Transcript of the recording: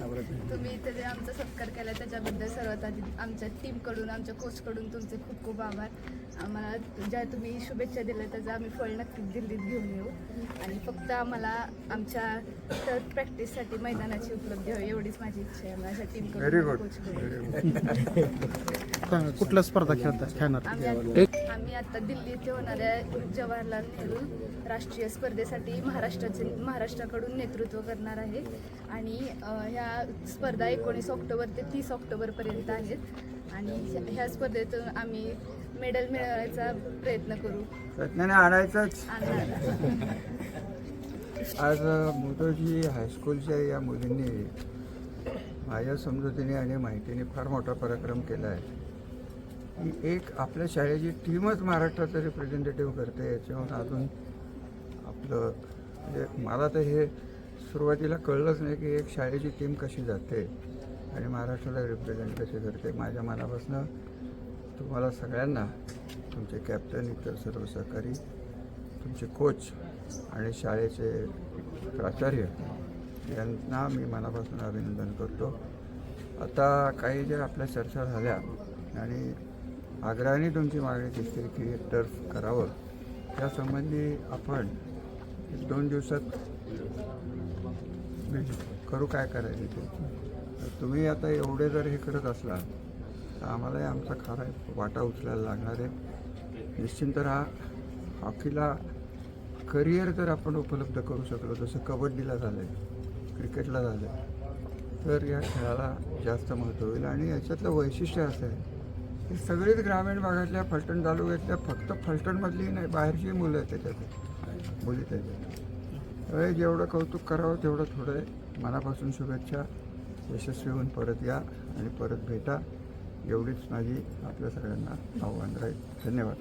तुम्ही इथे जे आमचा सत्कार केला त्याच्याबद्दल सर्वात आधी आमच्या टीमकडून आमच्या कोचकडून तुमचे खूप खूप आभार. आम्हाला ज्या तुम्ही शुभेच्छा दिल्या त्याचं आम्ही फळ नक्कीच दिल्लीत घेऊन येऊ. आणि फक्त आम्हाला आमच्या तर प्रॅक्टिससाठी मैदानाची उपलब्धी हवी एवढीच माझी इच्छा आहे. माझ्या टीमकडून कोचकडून गुड कुठल्या स्पर्धा खेळता खेळणार? आम्ही आता- आम्ही आता दिल्लीत होणाऱ्या जवाहरलाल नेहरू राष्ट्रीय स्पर्धेसाठी महाराष्ट्राचे महाराष्ट्राकडून नेतृत्व करणार आहे. आणि अ, ह्या स्पर्धा एकोणीस ऑक्टोबर ते तीस ऑक्टोबरपर्यंत आहेत. आणि ह्या- ह्या स्पर्धेतून आम्ही मेडल मिळवायचा प्रयत्न करू. प्रयत्नाने आणायचंच. आणणार आज मोदोजी हायस्कूलच्या या मुलींनी माझ्या समजुतीने आणि माहितीने फार मोठा पराक्रम केला आहे. की एक आपल्या शाळेची टीमच महाराष्ट्राचं रिप्रेझेंटेटिव्ह करते याच्याहून अजून आपलं म्हणजे मला तर हे सुरुवातीला कळलंच नाही की एक शाळेची टीम कशी जाते आणि महाराष्ट्राला रिप्रेझेंट कशी करते. माझ्या मनापासून तुम्हाला सगळ्यांना तुमचे कॅप्टन इतर सर्व सहकारी तुमचे कोच आणि शाळेचे प्राचार्य यांना मी मनापासून अभिनंदन करतो. आता काही ज्या आपल्या चर्चा झाल्या आणि आग्रहाने तुमची मागणी दिसते की टर्फ करावं. त्यासंबंधी आपण एक दोन दिवसात करू काय करायचं ते? तुम्ही आता एवढे जर हे करत असला तर आम्हालाही आमचा खरा वाटा उचलायला लागणार आहे. निश्चिंत तर हा हॉकीला करिअर जर आपण उपलब्ध करू शकलो जसं कबड्डीला झालं आहे क्रिकेटला झालं आहे तर या खेळाला जास्त महत्त्व होईल आणि याच्यातलं वैशिष्ट्य असं आहे हे सगळीच ग्रामीण भागातल्या फलटण तालुक्यातल्या फक्त फलटणमधली नाही बाहेरची मुलं आहेत त्याच्यात. मुली त्याच्यात. त्यामुळे जेवढं कौतुक करावं तेवढं थोडं आहे मनापासून शुभेच्छा. यशस्वी होऊन परत या आणि परत भेटा. एवढीच माझी आपल्या सगळ्यांना आव्हान राहील. धन्यवाद.